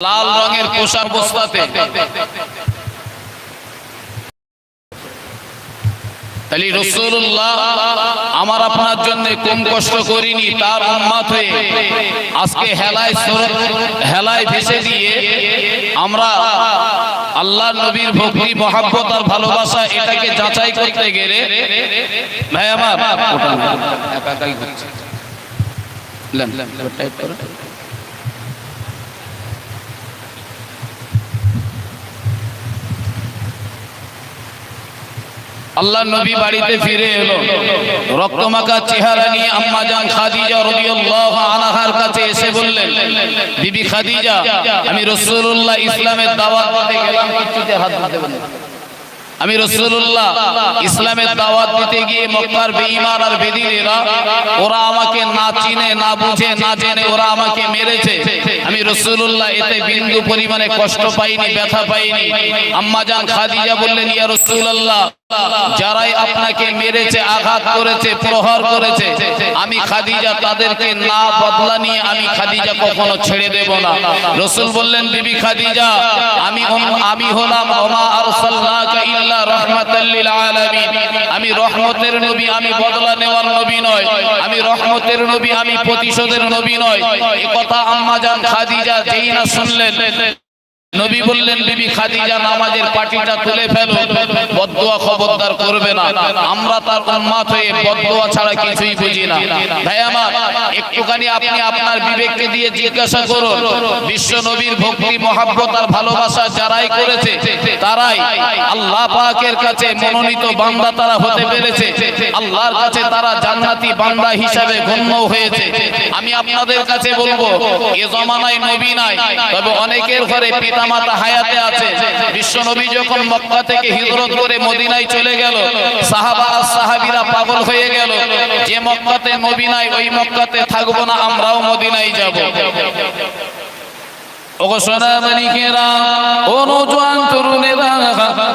লাল রঙের পোশাক বস্তাতে তাহলে রসুল্লাহ আমার আপনার জন্য কম কষ্ট করিনি তার উম্মাত হয়ে আজকে হেলায় হেলায় ভেসে দিয়ে আমরা আল্লাহ নবীর ভক্তি মহাব্বত আর ভালোবাসা এটাকে যাচাই করতে গেলে ভাই আমার ওটা না, একা একাই হচ্ছে। লেন, এবার type করো। আল্লাহ নবী বাড়িতে ফিরে এলো। রক্তমাখা চেহারা নিয়ে আম্মা জান খাদিজা রাদিয়াল্লাহু আনহার কাছে এসে বললেন, বিবি খাদিজা, আমি রাসূলুল্লাহ ইসলামের দাওয়াত দিতে গেলাম কিছুতে হাত দিতে আমি রসুল্লাহ ইসলামের দাওয়াত দিতে গিয়ে মক্কার বেঈমান আর বেদিনেরা, ওরা আমাকে না চিনে, না বুঝে, না জেনে, ওরা আমাকে মেরেছে। আমি রসুল্লাহ এতে বিন্দু পরিমাণে কষ্ট পাইনি, ব্যথা পাইনি। আম্মা জান খাদিজা বললেন, ইয়া রসুল্লাহ যারাই আপনাকে মেরেছে, আঘাত করেছে, প্রহার করেছে, আমি খাদিজা তাদেরকে না বদলা নিয়ে আমি খাদিজা কখনো ছেড়ে দেব না। রসুল বললেন, বিবি খাদিজা, আমি আমি হলাম আমি রহমতের নবী, আমি বদলা নেওয়ার নবী নয়। আমি রহমতের নবী, আমি প্রতিশোধের নবী নয়। এই কথা আম্মা জান খাদিজা যেই না শুনলেন। নবী বললেন, বিবি খাদিজা, নামাজের পাটিটা তুলে ফেলো। বদদোয়া খবরদার করবে না। আমরা তার উম্মাত হয়ে বদদোয়া ছাড়া কিছুই বুঝি না। ভাই আমার, একটুখানি আপনি আপনার বিবেককে দিয়ে জিজ্ঞাসা করুন। বিশ্ব নবীর ভক্তি, মহাব্বত আর ভালোবাসা যারাই করেছে, তারাই আল্লাহ পাকের কাছে মনোনীত বান্দা তারা হতে পেরেছে। আল্লাহর কাছে তারা জান্নাতি বান্দা হিসাবে গণ্য হয়েছে। আমি আপনাদের কাছে বলব, এ জমানায় নবী নাই, তবে অনেকের ঘরে পিতামাতা হায়াতে আছে। বিশ্ব নবী যখন মক্কা থেকে হিজরত করে মদিনায় চলে গেল, সাহাবা সাহাবীরা পাগল হয়ে গেল। যে মক্কাতে নাই ওই মক্কাতে থাকব না, আমরাও মদিনায় যাব।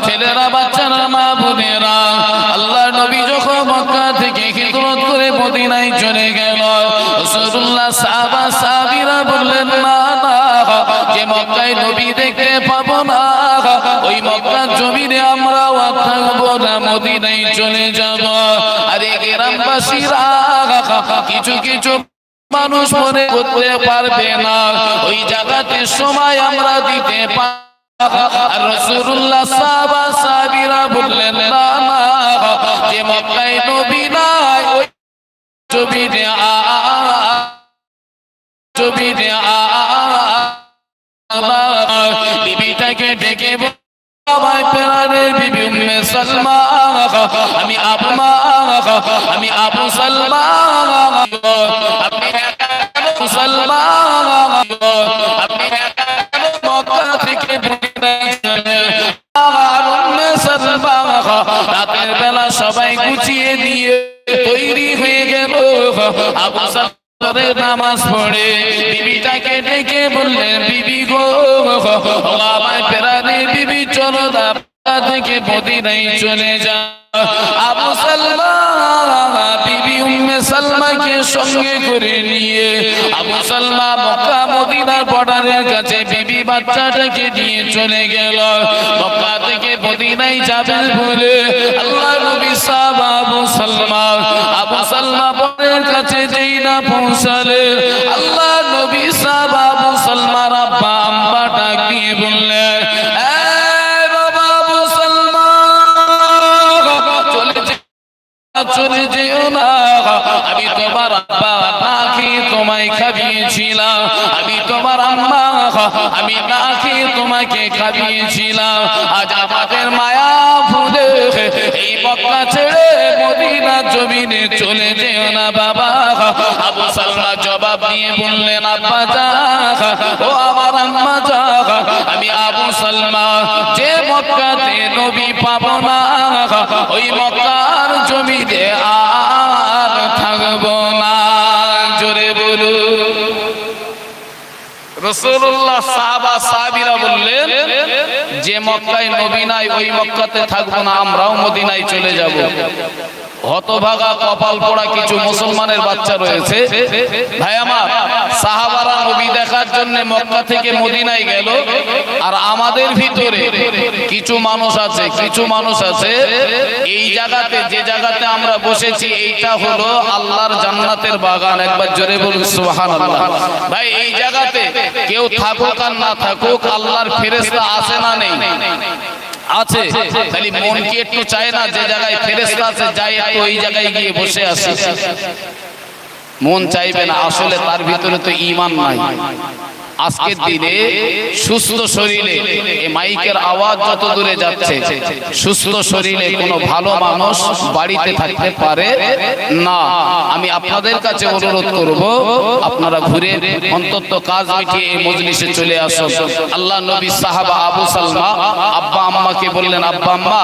ছেলেরা মদিনায় বললেন না নবী দেখতে পাবো না। ওই মক্কার জমিনে আমরাও থাকব না, মদিনায় চলে যাব। আরে গ্রামবাসীরা, কিছু কিছু মানুষ মনে করতে পারবে না। ওই জায়গাতে সময় আমরা দিতে সাহাবীরা বললেন, না যে মক্কায় নবী নাই, ওই জমিনে আ জমিনে আ বিবিটাকে ডেকে আমার প্রাণের বিবি উম্মে সালমা আমি আবু মা আমি আবু সালমা আপনি আবু সালমা আপনি মক্কা থেকে রাতের বেলা সবাই গুছিয়ে দিয়ে তৈরি হয়ে গেল। আবু সালমা করে নামাজ পড়ে। বিবিটাকে ডেকে বললেন, বিবি গো আমার প্রাণে বিবি, চলো মক্কা থেকে মদিনায় চলে যা। আবু সালমা, বিবি উম্মে সালমাকে সঙ্গে করে নিয়ে, আবু সালমা মক্কা মদিনার বর্ডারের কাছে বিবি বাচ্চাটাকে নিয়ে চলে গেল। মক্কা থেকে মদিনায় যাবেন বলে আল্লাহ নবী সাহাব আবু সালমা আবু সালমা বনের কাছে যেই না পৌঁছালে আল্লাহ নবী সাহাব আবু সালমার আব্বা আম্মা ডাক দিয়ে বললেন চলে যেও না। আমি তোমার আব্বা না তোমায় খাবিয়েছিলাম আমি তোমার আম্মা, আমি নাকি তোমাকে খাবিয়েছিলাম আজ আমাদের মায়া ফুলে এই মক্কা ছেড়ে মদিনা জমিনে চলে যেও না বাবা। আবু সালমা দিয়ে বললেন, আব্বা ও আমার আম্মা যা আমি আবু সালমা, যে মক্কাতে নবী পাবো না, ওই মক্কার জমিতে আর থাকব না। জোরে বলু রসুল্লাহ সাহাবা, সাহাবিরা বললেন, যে মক্কায় নবী নাই, ওই মক্কাতে থাকব না, আমরাও মদিনায় চলে যাব। হতভাগা কপাল পড়া কিছু মুসলমানের বাচ্চা রয়েছে। ভাই আমার, সাহাবারা নবী দেখার জন্য মক্কা থেকে মদিনায় গেল। আর আমাদের ভিতরে কিছু মানুষ আছে, কিছু মানুষ আছে। এই জায়গাতে, যে জায়গাতে আমরা বসেছি, এইটা হলো আল্লাহর জান্নাতের বাগান। একবার জোরে বলুন, সুবহানাল্লাহ। ভাই, এই জায়গাতে কেউ থাকুক আর না থাকুক, আল্লাহর ফেরেশতা আছে না নেই। আছে খালি মন কি একটু চায় না যে জায়গায় ফেরেস্তা আছে যাই একটু ওই জায়গায় গিয়ে বসে আসি। মন চাইবে না আসলে তার ভিতরে তো ইমান নাই। আজকের দিনে সুস্থ শরীরে এই মাইকের আওয়াজ যত দূরে যাচ্ছে সুস্থ শরীরে কোনো ভালো মানুষ বাড়িতে থাকতে পারে না। আমি আপনাদের কাছে অনুরোধ করব আপনারা ঘুরে অন্তত কাজ মিটিয়ে এই মজলিসে চলে আসুন। আল্লাহ নবী সাহাবা আবু সালমা আব্বা আম্মাকে বললেন আব্বা আম্মা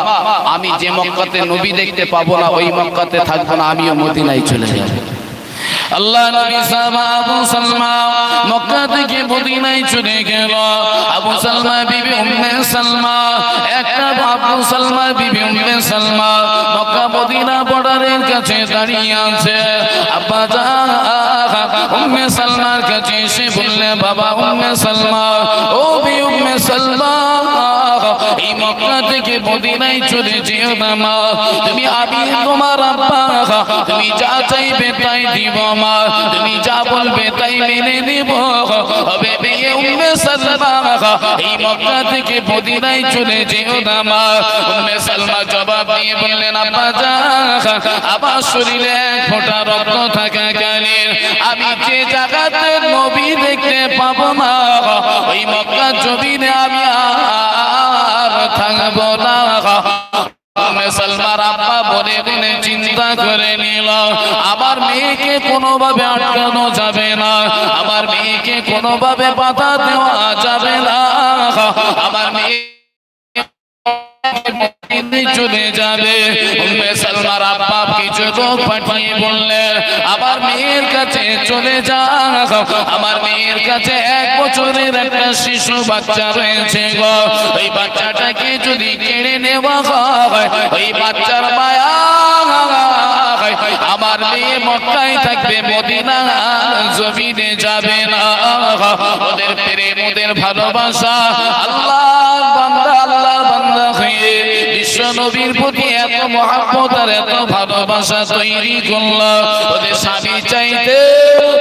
আমি যে মক্কাতে নবী দেখতে পাবো না ওই মক্কাতে থাকব না আমিও মদিনায় চলে যাব। আল্লাহ নবী সাহাবা আবু সালমা মক্কা থেকে মদিনায় চলে গেল। আবু সালমা বিবি উম্মে সালমা, একটা আবু সালমা বিবি উম্মে সালমা মক্কা মদিনা বর্ডারের কাছে দাঁড়িয়ে আছে। আব্বা যা উম্মে সালমার কাছে এসে বললে, বাবা উম্মে সালমা, ও বি উম্মে সালমা থেকে মদিনায় চলে যেও না মা তুমি আমি তোমার আব্বা। তুমি যা চাইবে তাই দিব মা। তুমি যা বলবে তাই মেনে নিব। হবে বিয়ে উম্মে সালমা। এই মক্কা থেকে মদিনায় চলে যেও না মা। উম্মে সালমা জবাব দিয়ে বললেন, আব্বা যা। আমার শরীরে এক ফোঁটা রক্ত থাকা কালীন আমি যে জায়গাতে নবী দেখতে পাবো না ওই মক্কা জমিনে আমি চিন্তা করে নিল। আমার মেয়েকে কোনোভাবে আটকানো যাবে না। আমার মেয়েকে কোনোভাবে বাধা দেওয়া যাবে না। আমার মেয়ে চলে যাবে। সালমার আব্বা কিছু লোক পাঠিয়ে বললেন, আমার মেয়ের কাছে চলে যা আমার মেয়ের কাছে এক বছরের একটা শিশু বাচ্চা রয়েছে গো। ওই বাচ্চাটাকে যদি কেড়ে নেওয়া হয়, ওই বাচ্চার মায়া আমার মেয়ে মক্কায় থাকবে, মদিনা জমিনে যাবে না। ওদের প্রেম, ওদের ভালোবাসা আল্লাহ বান্দা আল্লাহ বান্দা বিশ্ব প্রতি এত মহাব্বত আর এত ভালোবাসা তৈরি করল ওদের স্বামী চাইতে,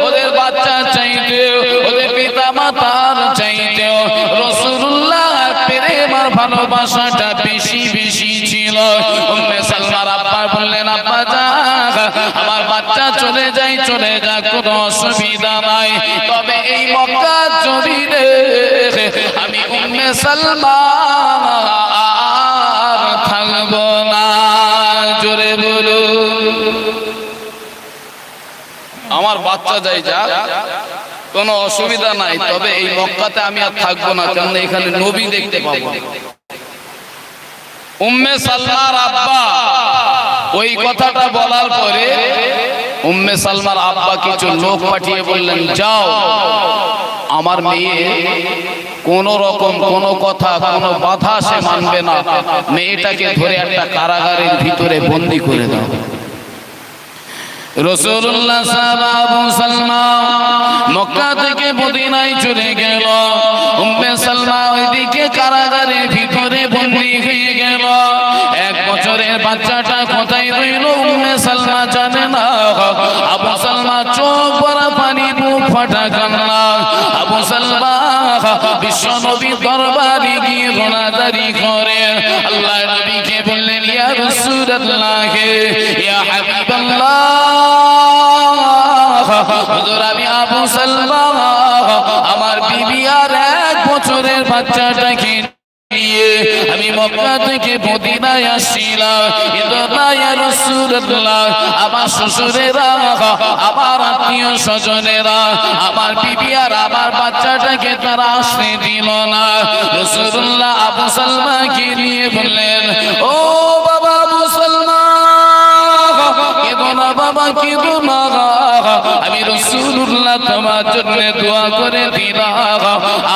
ওদের বাচ্চা চাইতে, ওদের পিতা মাতার চাইতে, রসুল্লাহ প্রেম আর ভালোবাসাটা বেশি বেশি ছিল। সালমার আব্বা বললেন, আব্বা যা, আমার বাচ্চা চলে যাই, চলে যাক, কোনো অসুবিধা নাই। তবে এই মক্কা জমিনে আমি উম্মে সালমা না, জোরে আমার বাচ্চা যাই যা কোনো অসুবিধা নাই, তবে এই মক্কাতে আমি আর থাকব না কেন এখানে নবী দেখতে পাবো উম্মে সালমার আব্বা, ওই কথাটা বলার পরে উম্মে সালমার আব্বা কিছু লোক পাঠিয়ে বললেন, যাও, আমার মেয়ে কোন রকম কোন কথা, কোন বাধা সে মানবে না। মেয়েটাকে ধরে একটা কারাগারের ভিতরে বন্দি করে দাও। রসুল্লাহ সালমা মক্কা থেকে মদিনায় চলে গেল। উম্মে সালমা ওইদিকে কারাগারের ভিতরে বন্দি হয়ে গেল। এক বছরের বাচ্চাটা কোথায় রইল উম্মে সালমা জানে না। আবু সালমা চোখ ভরা পানি মুখ ফাটা কান্না। আবু সালমা বিশ্ব নবী দরবারে গিয়ে গোনাদারি করে। আল্লাহ নবীকে বললেন, ইয়া রাসূলুল্লাহ, ইয়া হাবিবাল্লাহ, হুজুর, আমি আবু সালমা, আমার বিবি আর এক বছরের বাচ্চাটাকে নিয়ে আমি মক্কা থেকে মদিনায় আসছিলাম। কিন্তু না রাসূলুল্লাহ, আমার শ্বশুরেরা, আমার আত্মীয় স্বজনেরা, আমার বিবি আর আমার বাচ্চাটাকে তারা আসতে দিল না। রাসূলুল্লাহ আবু সালমাকে নিয়ে বললেন, ও বাবা আবু সালমা, কেঁদো না বাবা, কেঁদো না। আমি রসুল্লাহ তোমার জন্য দোয়া করে দিলাম।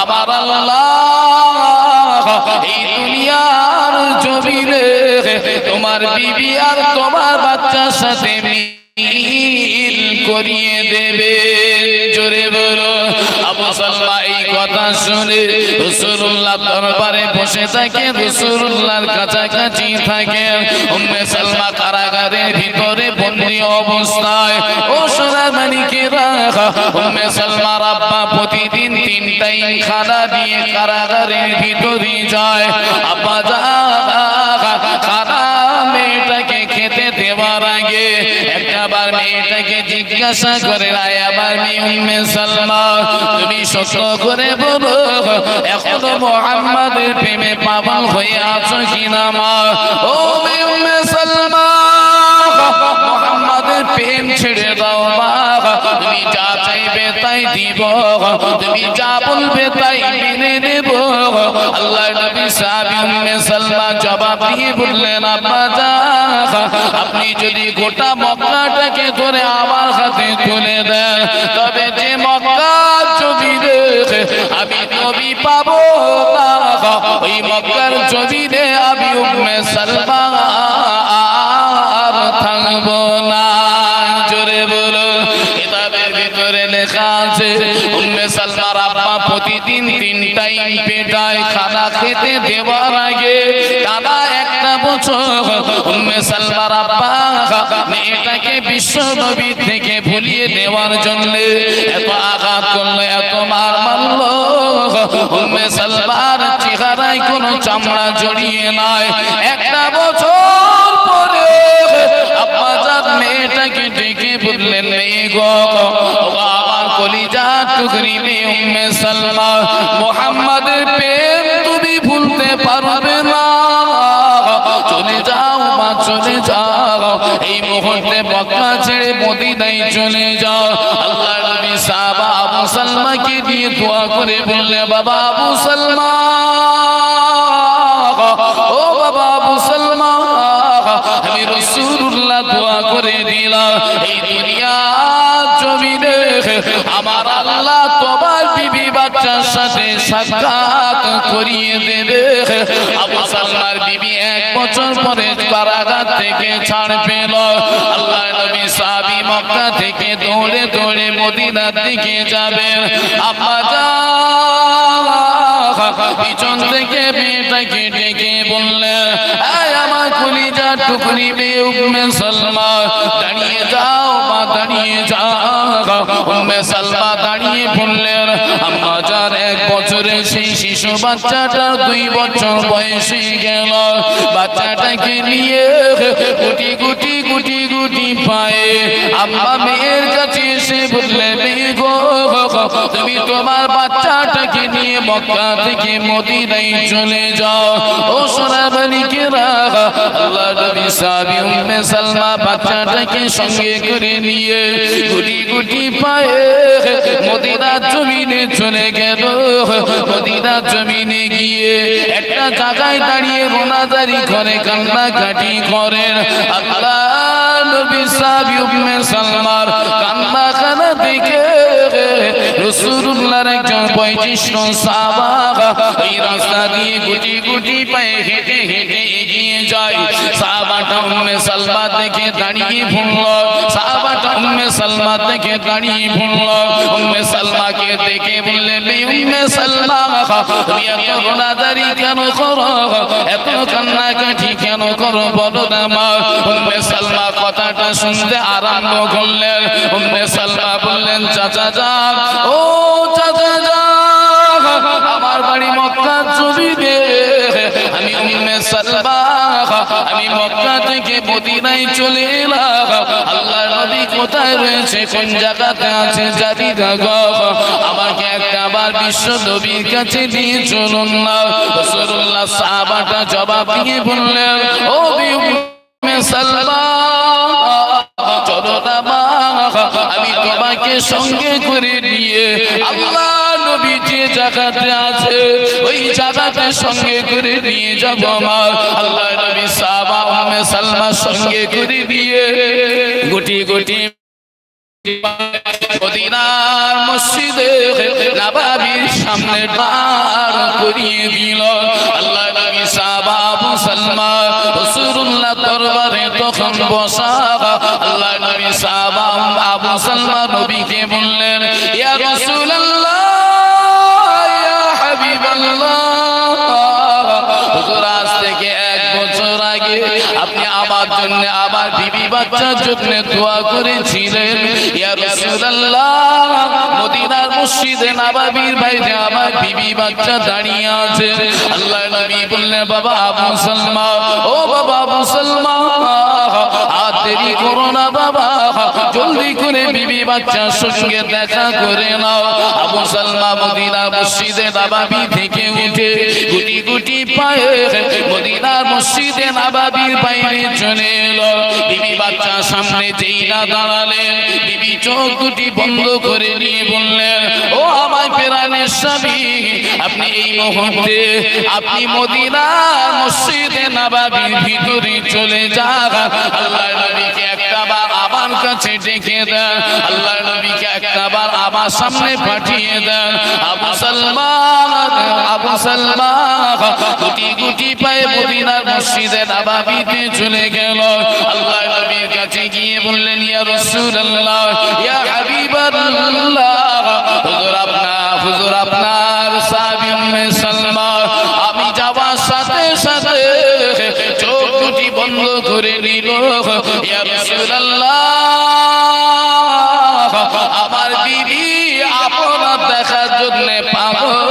আমার আল্লাহ এই দুনিয়ার জমিনে তোমার বিবি আর তোমার বাচ্চার সাথে করিয়ে দেবে। জোরে বলো, আবু সালমা এই কথা শুনে রসুল্লাহ দরবারে বসে থাকে রসুল্লাহর কাছাকাছি থাকে। উম্মে সালমা কারাগারের ভিতরে বন্দি অবস্থায়। ও সোনা মানিকে রাখা উম্মে সালমার আব্বা প্রতিদিন তিন টাইম খানা দিয়ে কারাগারের ভিতরে যায়। আব্বা যা খানা দেওয়ার আগে একটাবার মেয়েটাকে জিজ্ঞাসা করে আবার উম্মে সালমা, তুমি সত্য করে বলো, এখনও মোহাম্মদের প্রেমে পাগল হয়ে আছো কিনা মা? ও মেয়ে সালমা, মোহাম্মদের প্রেম ছেড়ে দাও মা, তুমি যা চাইবে তাই দিব, তুমি যা বলবে তাই মেনে নেব আল্লাহ নবী জবাব দিয়ে বললেন আপনি যদি গোটা মক্কাটাকে ধরে আমার হাতে তুলে দেন, তবে যে মক্কা ছবি দেখে আমি নবী পাবো ওই মক্কার ছবিতে আমি উম্মে সালমা আর থাকব না। জোরে বলো। ভিতরে লেখা আছে উম্মে সালমার আব্বা প্রতিদিন তিন টাইম পেটায় খানা খেতে দেওয়ার আগে টানা একটা বছর উম্মে সালমার আব্বা মেয়েটাকে বিশ্ব নবী থেকে ভুলিয়ে দেওয়ার জন্য এত আঘাত করল, এত মার মারলো। উম্মে সালমার চেহারায় কোনো চামড়া জড়িয়ে নাই। মেয়ে উম্মে সালমা মোহাম্মদের প্রেম তুমি ভুলতে পারবে না। চলে যাও মা, চলে যাও। এই মুহূর্তে মক্কা ছেড়ে মদিনায় চলে যাও। আল্লাহ নবী সাহাবা আবু সালমাকে দিয়ে দোয়া করে বললে, বাবা আবু সালমা, ও বাবা আবু সালমা, আমি রাসূলুল্লাহ দোয়া করে দিলাম। এই দুনিয়া আমার আল্লাহ তোমার বিবি বাচ্চার সাথে সাক্ষাৎ করিয়ে দেবে। আবু সালমার বিবি এক বছর পরে কারাগার থেকে ছাড় পেল। আল্লাহ নবী সাহাবী মক্কা থেকে দৌড়ে দৌড়ে মদিনার দিকে যাবেন। আম্মা যা পিছন থেকে মেয়েটাকে ডেকে বললেন আমার টুকরি মেয়ে উম্মে সালমা দাঁড়িয়ে যাও মা দাঁড়িয়ে যাও উম্মে সালমা দাঁড়িয়ে বললেন, আম্মা যার এক বছরের সেই শিশু বাচ্চাটা দুই বছর বয়সে গেল। বাচ্চাটাকে নিয়ে গুটি গুটি গুটি গুটি পায়ে আম্মা মেয়ের কাছে এসে বললে মেয়ে গো তুমি তোমার বাচ্চাটাকে নিয়ে মক্কা থেকে মদিনায় চলে যাও। ও সোনা বালিকেরা আল্লাহ নবী সাহাবী উম্মে সালমা বাচ্চাটাকে সঙ্গে করে নিয়ে গুটি গুটি পায়ে মদিনা জমিনে চলে গেল। মদিনা জমিনে গিয়ে একটা জায়গায় দাঁড়িয়ে রোনাদারি করে, কান্নাকাটি করেন আল্লাহ নবী সাহাবী উম্মে সালমার কান্না কান্না দেখে রসুল্লাহর একজন পঁয়ত্রিশ সাহাবা এই রাস্তা দিয়ে গুটি গুটি পায়ে হেঁটে হেঁটে এগিয়ে সাহাবাটা উম্মে সালমা দেখে দাঁড়িয়ে ভুলল, সাহাবাটা উম্মে সালমা দেখে দাঁড়িয়ে ভুলল। উম্মে সালমাকে দেখে বললে উম্মে সালমা, তুমি এত রোনাদারি কেন করো? এত কান্নাকাটি কেন করো? বলো না মা। উম্মে সালমা কথাটা শুনতে আরম্ভ করলেন। উম্মে সালমা বললেন, চাচা যা, ও চাচা যা, আমার বাড়ি মক্কা জমিনে। আমি উম্মে সালমা আমি মক্কা থেকে মদিনায় চলে এলাম। আল্লাহ নবী কোথায় রয়েছে? কোন জায়গাতে আছে? জানি না গো। আমাকে একটা আবার বিশ্ব নবীর কাছে নিয়ে চলুন না। রাসূলুল্লাহ সাহাবাটা জবাব দিয়ে বললেন, ও বি উম্মে সালমা চলো না মা। আমি তোমাকে সঙ্গে করে জায়গাতে আছে, ওই জায়গাতে সঙ্গে করে নিয়ে যাব মা আল্লাহ নবী সাহাবা উম্মে সালমা সঙ্গে করে দিয়ে গুটি গুটি মদিনার মসজিদে নবাবির সামনে দাঁড় করিয়ে দিল। আল্লাহ নবী সাহাবা আবু সালমা রাসূলুল্লাহ জন বসা। আল্লাহ নবী সাহাবা আবু সালমা নবীকে বললেন, ইয়া থেকে এক বছর আগে আপনি আমার জন্য আমার বিবি বাচ্চার জন্য দোয়া করেছিলেন। ইয়া রাসূলুল্লাহ, মদিনার মসজিদে নববীর বাইরে আমার বিবি বাচ্চা দাঁড়িয়ে আছে। আল্লাহ নবী বললেন, বাবা আবু সালমা ও বাবা আবু সালমা আর দেরি করো না বাবা, জলদি করে বিবি বাচ্চার সঙ্গে দেখা করে নাও। আবু সালমা মদিনা মসজিদে নবাবি থেকে উঠে গুটি গুটি পায়ে মদিনার মসজিদে নবাবির বাইরে চলে এলো। বিবি বাচ্চা সামনে যেই না দাঁড়ালেন বিবি চোখ দুটি বন্ধ করে নিয়ে বললেন, ও আমার পেরানের স্বামী, আপনি এই মুহূর্তে, আপনি মদিনার মসজিদে নবাবির ভিতরে চলে যান। আল্লাহ নবীকে একটা বার আমার কাছে ডেকে দেন। আল্লাহ নবীকে একটা বার আমার সামনে পাঠিয়ে দেন। আবু সালমান আবু সালমান, গুটি গুটি পায়ে মদিনার মসজিদে নবাবিতে চলে গেল। আল্লাহ নবীর কাছে গিয়ে বললেন, ইয়া রাসূলুল্লাহ, ইয়া হাবিবাল্লাহ, হুজুর আপনার হুজুর আপনার সাহাবী উম্মে সালমা আমি যাওয়ার সাথে সাথে চোখ দুটি বন্ধ করে নিল। ইয়া রাসূলুল্লাহ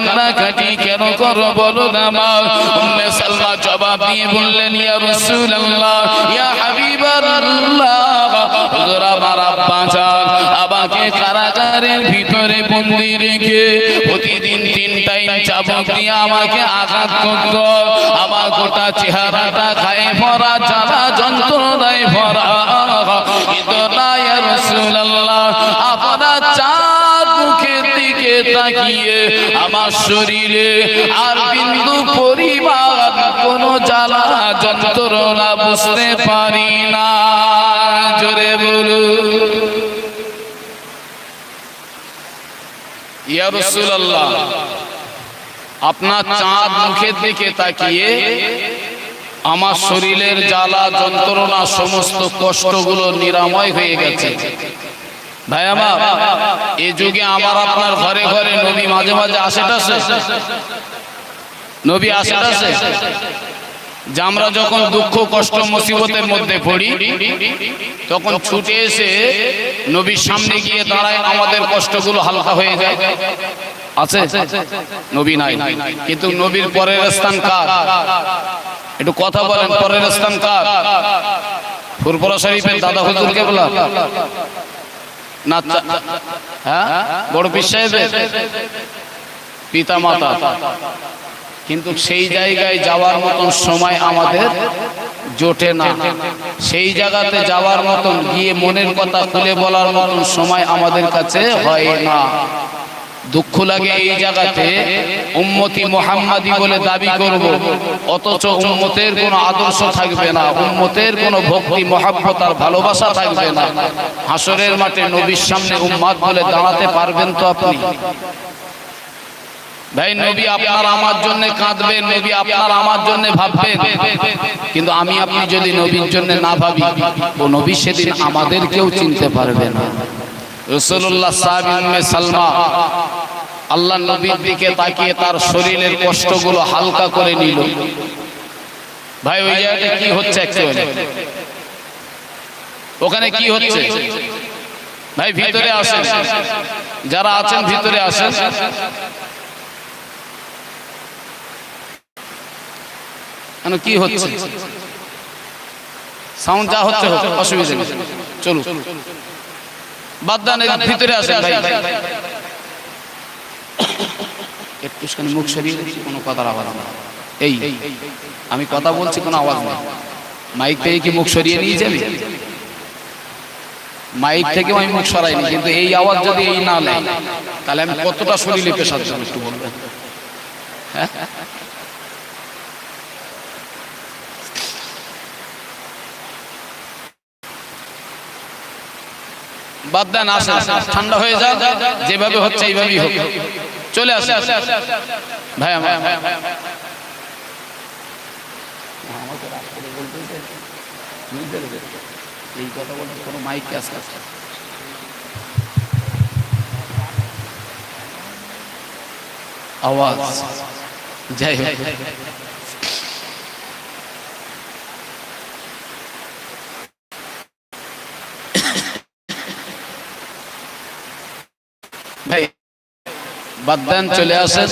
কান্না কাটি কেন করো বলো সালমা জবাব দিয়ে বললেন প্রতিদিন তিন টাইম দিয়ে আমাকে আঘাত করত। আমার গোটা চেহারাটা খায় ভরা, জ্বালা যন্ত্রণায় ভরা। কিন্তু না, ইয়া আপনার দিকে তাকিয়ে আমার শরীরে আর বিন্দু কোনো জ্বালা যন্ত্রণা বুঝতে পারি না। জোরে রাসূলুল্লাহ, আপনার চাঁদ মুখের দিকে তাকিয়ে আমার শরীরের জ্বালা যন্ত্রণা সমস্ত কষ্টগুলো নিরাময় হয়ে গেছে। ভাই আমার এই যুগে আমার আপনার ঘরে ঘরে নবী মাঝে মাঝে আসেটাছে নবী আসেটাছে যে আমরা যখন দুঃখ কষ্ট মুসিবতের মধ্যে পড়ি তখন ছুটে এসে নবীর সামনে গিয়ে দাঁড়ায় আমাদের কষ্টগুলো হালকা হয়ে যায়। আছে? নবী নাই। কিন্তু নবীর পরের স্থান কার? একটু কথা বলেন পরের স্থান কার? ফুরপুরা শরীফের দাদা হুজুরকে বলা। না চা- হ্যাঁ? বড় পীর সাহেবের পিতা মাতা কিন্তু সেই জায়গায় যাওয়ার মতন সময় আমাদের জোটে না। সেই জায়গাতে যাওয়ার মতন গিয়ে মনের কথা খুলে বলার মতন সময় আমাদের কাছে হয় না। দুঃখ লাগে এই জায়গাতে উম্মতি মোহাম্মদী বলে দাবি করব। অথচ উম্মতের কোনো আদর্শ থাকবে না। উম্মতের কোনো ভক্তি মহাব্বত আর ভালোবাসা থাকবে না। হাসরের মাঠে নবীর সামনে উম্মাদ বলে দাঁড়াতে পারবেন তো আপনি? ভাই নবী আপনার আমার জন্য কাঁদবেন নবী আপনার আমার জন্য ভাববেন। কিন্তু আমি আপনি যদি নবীর জন্য না ভাবি ও নবী সেদিন আমাদেরকেও চিনতে পারবে না। রসুল্লাহ সালমা আল্লাহ নবীর দিকে তাকিয়ে তার শরীরের কষ্টগুলো হালকা করে নিল। ভাই, ওই জায়গাটা কি হচ্ছে ওখানে কি হচ্ছে? ভাই, ভিতরে আসেন। যারা আছেন, ভিতরে আসেন। কেন কি হচ্ছে? সাউন্ড যা হচ্ছে, অসুবিধা নেই। চলুন। বাদ দেন এর ভিতরে আসেন ভাই। একটুখানি মুখ সরিয়ে কোনো কথার আওয়াজ না এই আমি কথা বলছি কোনো আওয়াজ নেই। মাইক থেকে কি মুখ সরিয়ে নিয়ে যাবি? মাইক থেকেও আমি মুখ সরাইনি কিন্তু এই আওয়াজ যদি এই না নেয় তাহলে আমি কতটা শরীরে পেশার জন্য একটু বলবেন। হ্যাঁ? বাদ দেন আসেন ঠান্ডা হয়ে যাক, যেভাবে হচ্ছে এইভাবেই হোক। চলে আসে ভাই, আমার এই কথা বলতে কোনো মাইক আসে আওয়াজ। যাই হোক ভাই বাদ দেন চলে আসে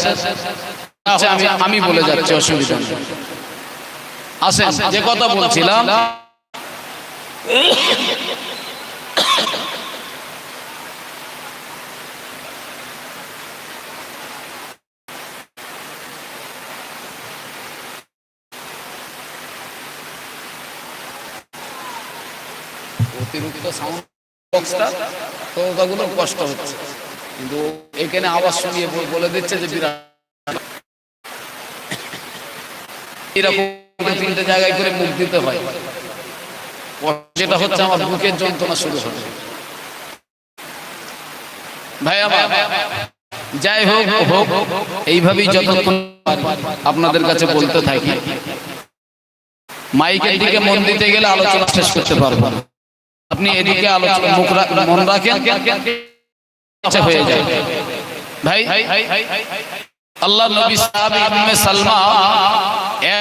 আচ্ছা, আমি আমি বলে যাচ্ছি অসুবিধা আসেন যে কথা বলছিলাম। অতিরিক্ত সাউন্ড বক্সটা তো ওগুলো কষ্ট হচ্ছে। কিন্তু এখানে আওয়াজ শুনিয়ে বলে দিচ্ছে যে বিরাট। এরকম তিনটে জায়গায় করে মুখ দিতে হয়। যেটা হচ্ছে আমার বুকের যন্ত্রণা শুরু হবে। যাই হোক হোক, এইভাবেই যতক্ষণ আপনাদের কাছে বলতে থাকি। মাইকের দিকে মন দিতে গেলে আলোচনা শেষ করতে পারব। আপনি এদিকে আলোচনা মুখ মন রাখেন। হয়ে যায়। ভাই আল্লাহ নবী সাহাবী উম্মে সালমা এর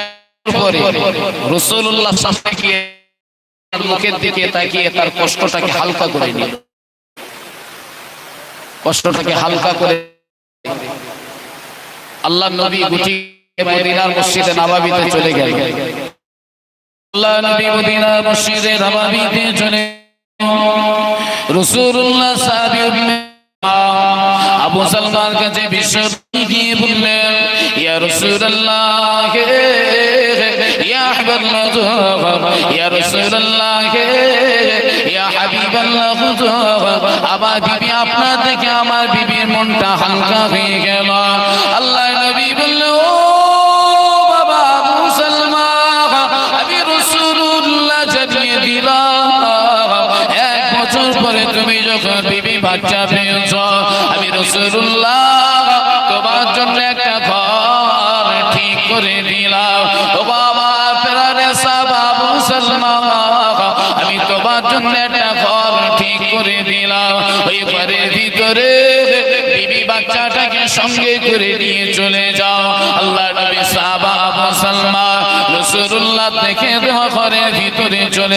রাসূলুল্লাহ গিয়ে তার মুখের দিকে তাকিয়ে তার কষ্টটাকে হালকা করে নিল। কষ্টটাকে হালকা করে আল্লাহ নবী গুটি মদিনার মসজিদে নববীতে চলে গেলেন আল্লাহ নবী মদিনার মসজিদে নববীতে চলে রাসূলুল্লাহ সাহাবী উম্মে আবু সালমান কাছে বিশ্ব গিয়ে বললেন, ইয়া রাসূলুল্লাহ, ইয়া হাবিবাল্লাহ, ইয়া রাসূলুল্লাহ, ইয়া হাবিবাল্লাহ আমার বিবি আপনার দেখে আমার বিবির মনটা হালকা হয়ে গেল। আল্লাহ নবী বলল বাচ্চা পেয়েছ, আমি রসুল্লাহ তোমার জন্য একটা ঘর ঠিক করে দিলাম। ও বাবা, প্রাণে বাবু সালমান আমি তোমার জন্য একটা ঘর ঠিক করে দিলাম। ওই ঘরের ভিতরে বাচ্চাটাকে সঙ্গে করে নিয়ে চলে যাও। আল্লাহ নবী সাহাবা আবু সালমান রসুল্লাহ দেখে দেওয়া ঘরের ভিতরে চলে